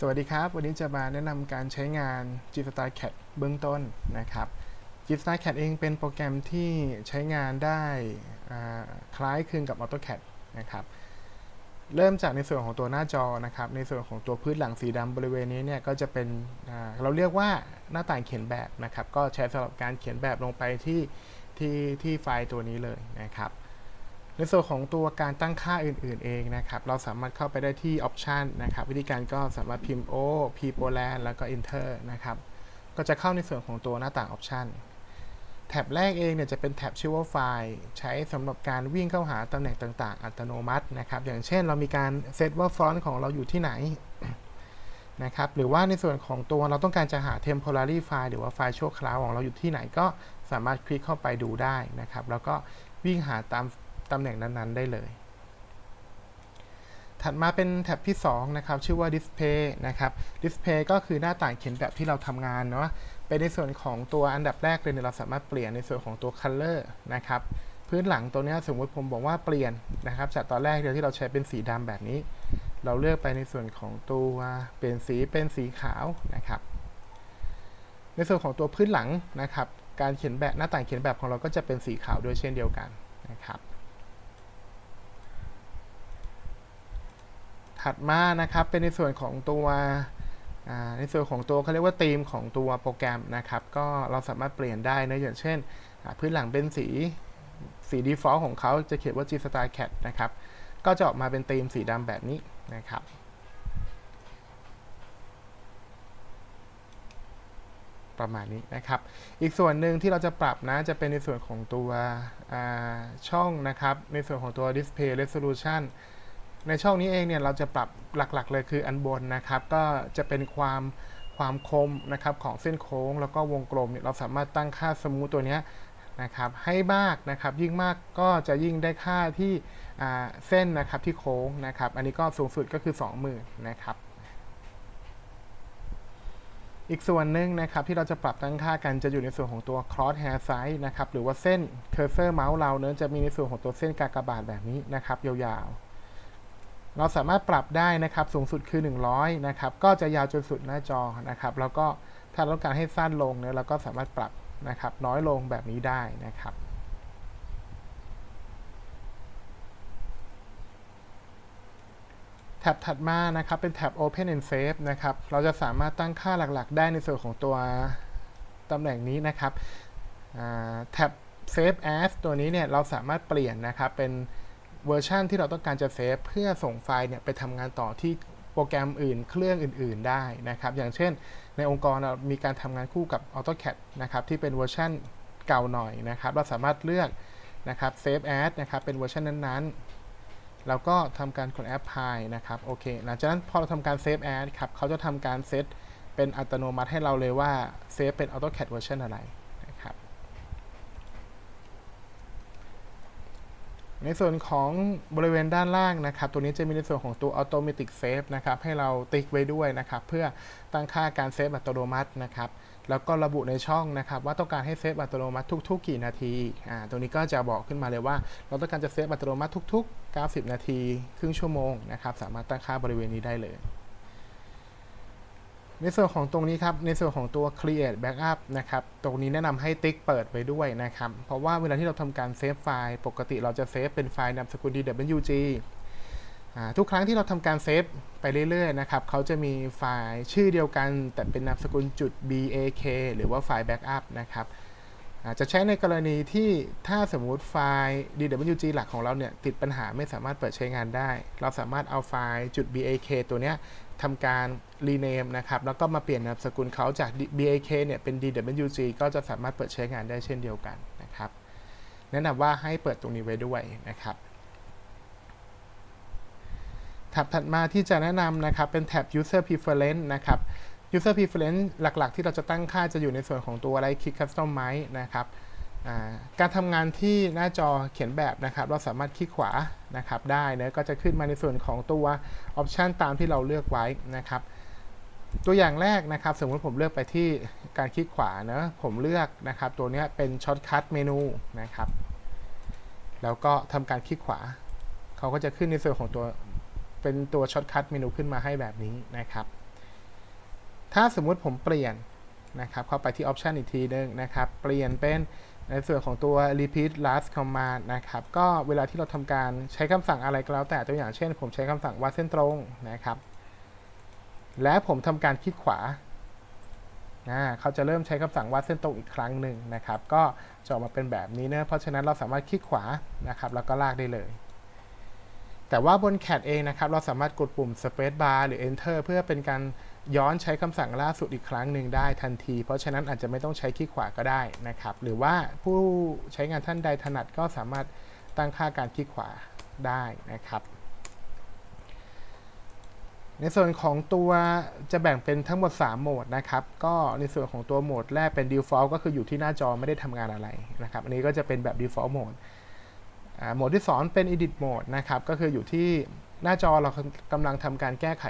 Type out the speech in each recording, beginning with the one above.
สวัสดีครับ วันนี้จะมาแนะนำการใช้งาน g s t y l e Cat เบื้องต้นนะครับ g s t y l e Cat เองเป็นโปรแกรมที่ใช้งานได้คล้ายคลึงกับ AutoCAD นะครับ เริ่มจากในส่วนของตัวหน้าจอนะครับ ในส่วนของตัวพื้นหลังสีดำบริเวณนี้เนี่ยก็จะเป็นเราเรียกว่าหน้าต่างเขียนแบบนะครับ ก็ใช้สำหรับการเขียนแบบลงไปที่ที่ที่ไฟล์ตัวนี้เลยนะครับ ในส่วนของตัวการตั้งค่าอื่น ๆเองนะครับ เราสามารถเข้าไปได้ที่ Option นะครับ วิธีการก็สามารถพิมพ์ O P p o l a n แล้วก็ Enter นะครับ ก็จะเข้าในส่วนของตัวหน้าต่าง Option แท็บแรกเองเนี่ยจะเป็นแท็บชื่อว่าไฟล์ใช้สำหรับการวิ่งเข้าหาตำแหน่งต่าง ๆ อัตโนมัตินะครับ อย่างเช่นเรามีการเซตว่าฟอนต์ของเราอยู่ที่ไหนนะครับหรือว่าในส่วนของตัวเราต้องการจะหา temporary file หรือว่าไฟล์ชั่วคราวของเราอยู่ที่ไหนก็สามารถคลิกเข้าไปดูได้นะครับ แล้วก็วิ่งหาตาม ตำแหน่งนั้นๆ ได้เลย ถัดมาเป็นแท็บที่ 2 นะครับ ชื่อว่า Display นะครับ Display ก็คือหน้าต่างเขียนแบบที่เราทำงานเนาะเป็นในส่วนของตัวอันดับแรกเลยเนี่ยเราสามารถเปลี่ยนในส่วนของตัว Color นะครับพื้นหลังตัวนี้สมมติผมบอกว่าเปลี่ยนนะครับจากตอนแรกเดียวที่เราใช้เป็นสีดำแบบนี้ เราเลือกไปในส่วนของตัวเปลี่ยนสีเป็นสีขาวนะครับ ในส่วนของตัวพื้นหลังนะครับ การเขียนแบบหน้าต่างเขียนแบบของเราก็จะเป็นสีขาวด้วยเช่นเดียวกันนะครับ ถัดมานะครับเป็นในส่วนของตัวในส่วนของตัวเขาเรียกว่าธีมของตัวโปรแกรมนะครับ ก็เราสามารถเปลี่ยนได้นะอย่างเช่น พื้นหลังเป็นสีสี default ของเขาจะเขียนว่า G Style Cat นะครับ ก็จะออกมาเป็นธีมสีดำแบบนี้นะครับประมาณนี้นะครับ อีกส่วนหนึ่งที่เราจะปรับนะจะเป็นในส่วนของตัวช่องนะครับ ในส่วนของตัว display resolution ในช่องนี้เองเนี่ยเราจะปรับหลักๆเลยคืออันบนนะครับ ก็จะเป็นความความคมนะครับของเส้นโค้งแล้วก็วงกลมเนี่ยเราสามารถตั้งค่าสมูทตัวนี้นะครับให้มากนะครับยิ่งมากก็จะยิ่งได้ค่าที่เส้นนะครับที่โค้งนะครับ อันนี้ก็สูงสุดก็คือ 20,000นะครับอีกส่วนหนึ่งนะครับที่เราจะปรับตั้งค่ากันจะอยู่ในส่วนของตัว cross hair size นะครับหรือว่าเส้น cursor เมาส์เราเนื้อจะมีในส่วนของตัวเส้นกากบาทแบบนี้นะครับยาวๆ เราสามารถปรับได้นะครับสูงสุดคือ 100นะครับก็จะยาวจนสุดหน้าจอนะครับ แล้วก็ถ้าเราต้องการให้สั้นลงเนี่ยเราก็สามารถปรับนะครับน้อยลงแบบนี้ได้นะครับแท็บถัดมานะครับเป็นแท็บ Open and Save นะครับเราจะสามารถตั้งค่าหลักๆ ได้ในส่วนของตัวตำแหน่งนี้นะครับแท็บ Save As ตัวนี้เนี่ยเราสามารถเปลี่ยนนะครับเป็น เวอร์ชันที่เราต้องการจะเซฟเพื่อส่งไฟล์เนี่ยไปทำงานต่อที่โปรแกรมอื่น เครื่องอื่น ๆ ได้นะครับ อย่างเช่น ในองค์กรเรามีการทำงานคู่กับ AutoCAD นะครับที่เป็นเวอร์ชันเก่าหน่อยนะครับ เราสามารถเลือกนะครับ Save As นะครับเป็นเวอร์ชันนั้นๆ แล้วก็ทำการกดแอปพลายนะครับโอเคหลังจากนั้นพอเราทำการ Save As ครับเขาจะทำการเซตเป็นอัตโนมัติให้เราเลยว่าเซฟเป็น AutoCAD เวอร์ชันอะไรนะครับ ในส่วนของบริเวณด้านล่างนะครับ ตัวนี้จะมีในส่วนของตัว Automatic Save นะครับ ให้เราติ๊กไว้ด้วยนะครับ เพื่อตั้งค่าการเซฟอัตโนมัตินะครับ แล้วก็ระบุในช่องนะครับ ว่าต้องการให้เซฟอัตโนมัติทุก ๆ กี่นาที อ่า ตัวนี้ก็จะบอกขึ้นมาเลยว่า เราต้องการจะเซฟอัตโนมัติทุก ๆ 90 นาที ครึ่งชั่วโมงนะครับ สามารถตั้งค่าบริเวณนี้ได้เลย ในส่วนของตรงนี้ครับ ในส่วนของตัว create backup นะครับ ตรงนี้แนะนำให้ติ๊กเปิดไว้ด้วยนะครับ เพราะว่าเวลาที่เราทำการเซฟไฟล์ ปกติเราจะเซฟเป็นไฟล์นามสกุล dwg ทุกครั้งที่เราทำการเซฟไปเรื่อยๆนะครับ เขาจะมีไฟล์ชื่อเดียวกัน แต่เป็นนามสกุลจุด bak หรือว่าไฟล์ backup นะครับ จะใช้ในกรณีที่ถ้าสมมุติไฟล์ dwg หลักของเราเนี่ย ติดปัญหาไม่สามารถเปิดใช้งานได้ เราสามารถเอาไฟล์จุด bak ตัวเนี้ยทำการ rename นะครับ แล้วก็มาเปลี่ยนนามสกุลเขาจาก bak เนี่ยเป็น dwg ก็จะสามารถเปิดใช้งานได้เช่นเดียวกันนะครับ แนะนำว่าให้เปิดตรงนี้ไว้ด้วยนะครับแท็บถัดมาที่จะแนะนำนะครับ เป็นแท็บ user preference นะครับ user preference หลักๆ ที่เราจะตั้งค่าจะอยู่ในส่วนของตัว right click customize นะครับการทำงานที่หน้าจอเขียนแบบนะครับ เราสามารถคลิกขวานะครับได้นะก็จะขึ้นมาในส่วนของตัวออปชันตามที่เราเลือกไว้นะครับ ตัวอย่างแรกนะครับ สมมติผมเลือกไปที่การคลิกขวานะผมเลือกนะครับ ตัวนี้เป็นช็อตคัทเมนูนะครับ แล้วก็ทำการคลิกขวา เขาก็จะขึ้นในส่วนของตัวเป็นตัวช็อตคัทเมนูขึ้นมาให้แบบนี้นะครับ ถ้าสมมุติผมเปลี่ยนนะครับเข้าไปที่ Option อีกทีนึงนะครับ เปลี่ยนเป็นในส่วนของตัว repeat last command นะครับ ก็เวลาที่เราทำการใช้คำสั่งอะไรก็แล้วแต่ตัวอย่างเช่น ผมใช้คำสั่งวาดเส้นตรงนะครับ และผมทำการคลิกขวา เขาจะเริ่มใช้คำสั่งวาดเส้นตรงอีกครั้งหนึ่งนะครับ ก็จะออกมาเป็นแบบนี้เนะเพราะฉะนั้นเราสามารถคลิกขวานะครับ แล้วก็ลากได้เลย แต่ว่าบน CAT เองนะครับ เราสามารถกดปุ่ม Space Bar หรือ Enter เพื่อเป็นการ ย้อนใช้คำสั่งล่าสุดอีกครั้งหนึ่งได้ทันที เพราะฉะนั้นอาจจะไม่ต้องใช้คลิกขวาก็ได้นะครับ หรือว่าผู้ใช้งานท่านใดถนัดก็สามารถตั้งค่าการคลิกขวาได้นะครับ ในส่วนของตัวจะแบ่งเป็นทั้งหมด 3 โหมดนะครับ ก็ในส่วนของตัวโหมดแรกเป็น default ก็คืออยู่ที่หน้าจอไม่ได้ทำงานอะไรนะครับ อันนี้ก็จะเป็นแบบ default mode โหมดที่ 2 เป็น edit mode นะครับ ก็คืออยู่ที่ หน้าจอเรากำลังทำการแก้ไข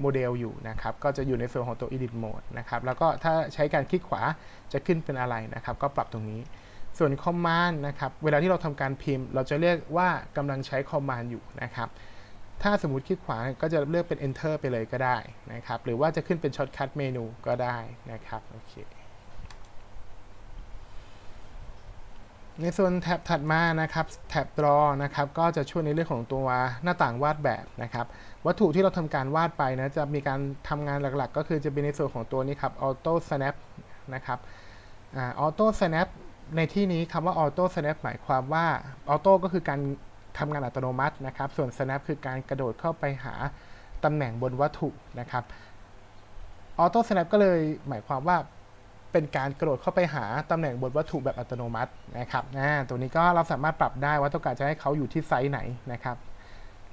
โมเดลอยู่นะครับ ก็จะอยู่ในส่วนของตัว edit mode นะครับ แล้วก็ถ้าใช้การคลิกขวาจะขึ้นเป็นอะไรนะครับ ก็ปรับตรงนี้ ส่วน command นะครับ เวลาที่เราทำการพิมพ์ เราจะเรียกว่ากำลังใช้ command อยู่นะครับ ถ้าสมมติคลิกขวาก็จะเลือกเป็น enter ไปเลยก็ได้นะครับ หรือว่าจะขึ้นเป็น shortcut เมนูก็ได้นะครับ โอเค ในส่วนแท็บถัดมานะครับแท็บ draw นะครับก็จะช่วยในเรื่องของตัวหน้าต่างวาดแบบนะครับวัตถุที่เราทำการวาดไปนะจะมีการทำงานหลักๆ ก็คือจะเป็นในส่วนของตัวนี้ครับ auto snap นะครับอ auto snap ในที่นี้คำว่า auto snap หมายความว่า auto ก็คือการทำงานอัตโนมัตินะครับส่วน snap คือการกระโดดเข้าไปหาตำแหน่งบนวัตถุนะครับ auto snap ก็เลยหมายความว่า เป็นการกระโดดเข้าไปหาตำแหน่งบนวัตถุแบบอัตโนมัตินะครับนะตัวนี้ก็เราสามารถปรับได้ว่าต้องการจะให้เขาอยู่ที่ไซส์ไหนนะครับ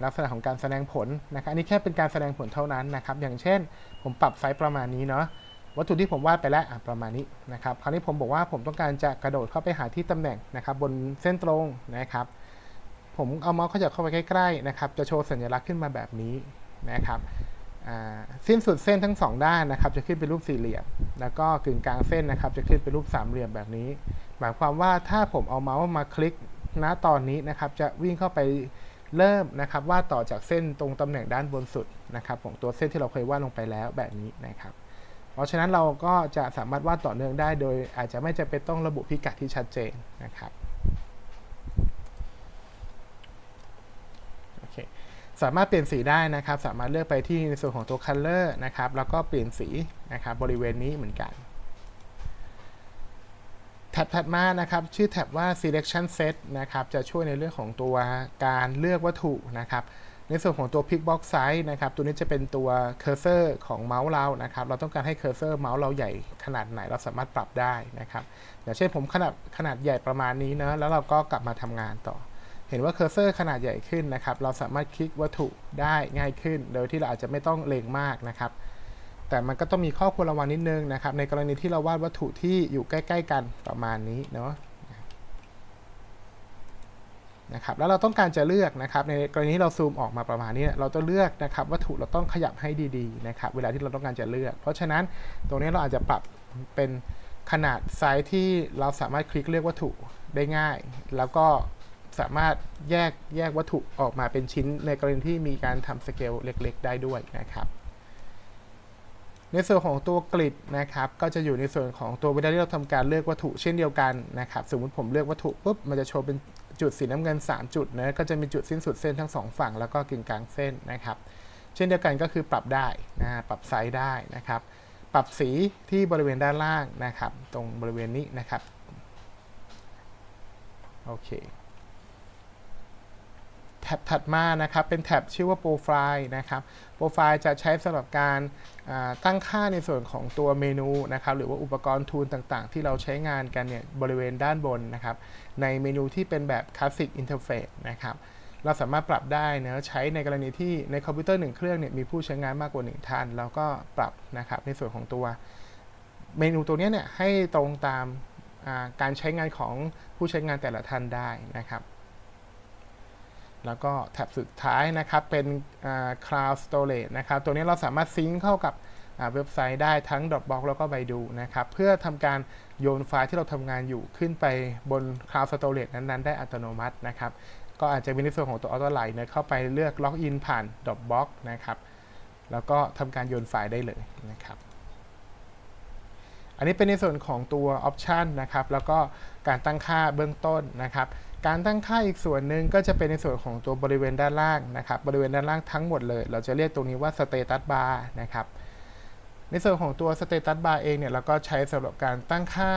ลักษณะของการแสดงผลนะครับ อันนี้แค่เป็นการแสดงผลเท่านั้นนะครับ อย่างเช่น ผมปรับไซส์ประมาณนี้เนาะ วัตถุที่ผมวาดไปแล้วประมาณนี้นะครับ คราวนี้ผมบอกว่าผมต้องการจะกระโดดเข้าไปหาที่ตำแหน่งนะครับบนเส้นตรงนะครับ ผมเอาเมาส์ขยับเข้าไปใกล้ๆนะครับ จะโชว์สัญลักษณ์ขึ้นมาแบบนี้นะครับ สิ้นสุดเส้นทั้งสองด้านนะครับ จะขึ้นเป็นรูปสี่เหลี่ยม แล้วก็กึ่งกลางเส้นนะครับ จะขึ้นเป็นรูปสามเหลี่ยมแบบนี้ หมายความว่าถ้าผมเอาเมาส์มาคลิกณตอนนี้นะครับ จะวิ่งเข้าไปเริ่มนะครับวาดต่อจากเส้นตรงตำแหน่งด้านบนสุดนะครับของตัวเส้นที่เราเคยวาดลงไปแล้วแบบนี้นะครับ เพราะฉะนั้นเราก็จะสามารถวาดต่อเนื่องได้ โดยอาจจะไม่จำเป็นต้องระบุพิกัดที่ชัดเจนนะครับ โอเค สามารถเปลี่ยนสีได้นะครับ สามารถเลือกไปที่ในส่วนของตัว color นะครับ แล้วก็เปลี่ยนสีนะครับบริเวณนี้เหมือนกันแท็บถัดมานะครับ ชื่อแท็บว่า selection set นะครับ จะช่วยในเรื่องของตัวการเลือกวัตถุนะครับ ในส่วนของตัว pick box size นะครับ ตัวนี้จะเป็นตัว cursor ของเมาส์เรานะครับ เราต้องการให้ cursor เมาส์เราใหญ่ขนาดไหน เราสามารถปรับได้นะครับ อย่างเช่นผมขนาดขนาดใหญ่ประมาณนี้นะแล้วเราก็กลับมาทำงานต่อ เห็นว่าเคอร์เซอร์ขนาดใหญ่ขึ้นนะครับ เราสามารถคลิกวัตถุได้ง่ายขึ้น โดยที่เราอาจจะไม่ต้องเล็งมากนะครับ แต่มันก็ต้องมีข้อควรระวังนิดนึงนะครับ ในกรณีที่เราวาดวัตถุที่อยู่ใกล้ ๆ กันประมาณนี้เนาะนะครับแล้วเราต้องการจะเลือกนะครับ ในกรณีเราซูมออกมาประมาณนี้เราต้องเลือกนะครับวัตถุเราต้องขยับให้ดีๆนะครับเวลาที่เราต้องการจะเลือก เพราะฉะนั้นตรงนี้เราอาจจะปรับเป็นขนาดไซส์ที่เราสามารถคลิกเลือกวัตถุได้ง่าย แล้วก็ สามารถแยกแยกวัตถุออกมาเป็นชิ้น ในกรณีที่มีการทำสเกลเล็ก ๆ ได้ด้วยนะครับในส่วนของตัวกริดนะครับก็จะอยู่ในส่วนของตัวเวลาที่เราทำการเลือกวัตถุเช่นเดียวกันนะครับสมมติผมเลือกวัตถุปุ๊บมันจะโชว์เป็นจุดสีน้ำเงิน 3 จุดนะก็จะมีจุดสิ้นสุดเส้นทั้งสองฝั่งแล้วก็กึ่งกลางเส้นนะครับเช่นเดียวกันก็คือปรับได้นะปรับไซส์ได้นะครับ ปรับสีที่บริเวณด้านล่างนะครับ ตรงบริเวณนี้นะครับโอเค แท็บถัดมานะครับเป็นแท็บชื่อว่า Profile นะครับ Profile จะใช้สำหรับการตั้งค่าในส่วนของตัวเมนูนะครับหรือว่าอุปกรณ์ทูลต่างๆ ที่เราใช้งานกันเนี่ยบริเวณด้านบนนะครับในเมนูที่เป็นแบบ Classic Interface นะครับเราสามารถปรับได้นะใช้ในกรณีที่ในคอมพิวเตอร์หนึ่งเครื่องเนี่ยมีผู้ใช้งานมากกว่าหนึ่งท่านแล้วก็ปรับนะครับในส่วนของตัวเมนูตัวนี้เนี่ยให้ตรงตามการใช้งานของผู้ใช้งานแต่ละท่านได้นะครับ แล้วก็แท็บสุดท้ายนะครับเป็น Cloud Storage นะครับ ตัวนี้เราสามารถซิงค์เข้ากับเว็บไซต์ได้ทั้ง Dropbox แล้วก็ Baidu นะครับ เพื่อทำการโยนไฟล์ที่เราทำงานอยู่ขึ้นไปบน Cloud Storage นั้นๆ ได้อัตโนมัตินะครับ ก็อาจจะมีในส่วนของตัว Auto l i เนี่ยเข้าไปเลือกล็อกอินผ่าน Dropbox นะครับ แล้วก็ทำการโยนไฟล์ได้เลยนะครับอันนี้เป็นในส่วนของตัว Option นะครับ แล้วก็การตั้งค่าเบื้องต้นนะครับ การตั้งค่าอีกส่วนหนึ่งก็จะเป็นในส่วนของตัวบริเวณด้านล่างนะครับ บริเวณด้านล่างทั้งหมดเลย เราจะเรียกตรงนี้ว่า Status Bar นะครับ ในส่วนของตัว Status Bar เองเนี่ยเราก็ใช้สำหรับการตั้งค่า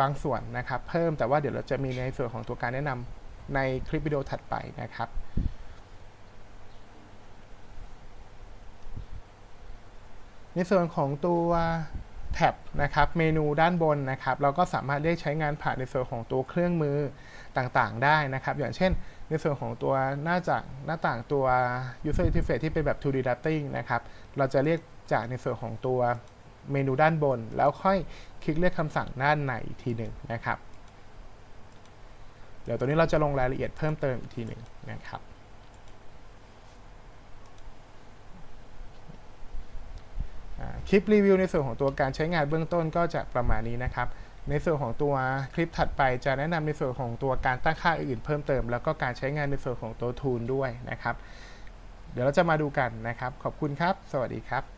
บางส่วนนะครับ เพิ่มแต่ว่าเดี๋ยวเราจะมีในส่วนของตัวการแนะนำในคลิปวิดีโอถัดไปนะครับในส่วนของตัว แท็บนะครับเมนูด้านบนนะครับเราก็สามารถเรียกใช้งานผ่านในส่วนของตัวเครื่องมือต่างๆ ได้นะครับ อย่างเช่น ในส่วนของตัวหน้าจากหน้าต่างตัว user interface ที่เป็นแบบ 2D Wrapping นะครับเราจะเรียกจากในส่วนของตัวเมนูด้านบน แล้วค่อยคลิกเรียกคำสั่งด้านในอีกทีหนึ่งนะครับ เดี๋ยวตัวนี้เราจะลงรายละเอียดเพิ่มเติมอีกทีหนึ่งนะครับ อ่า คลิปรีวิวในส่วนของตัวการใช้งานเบื้องต้นก็จะประมาณนี้นะครับ ในส่วนของตัวคลิปถัดไปจะแนะนำในส่วนของตัวการตั้งค่าอื่นเพิ่มเติม แล้วก็การใช้งานในส่วนของตัวทูลด้วยนะครับ เดี๋ยวเราจะมาดูกันนะครับ ขอบคุณครับ สวัสดีครับ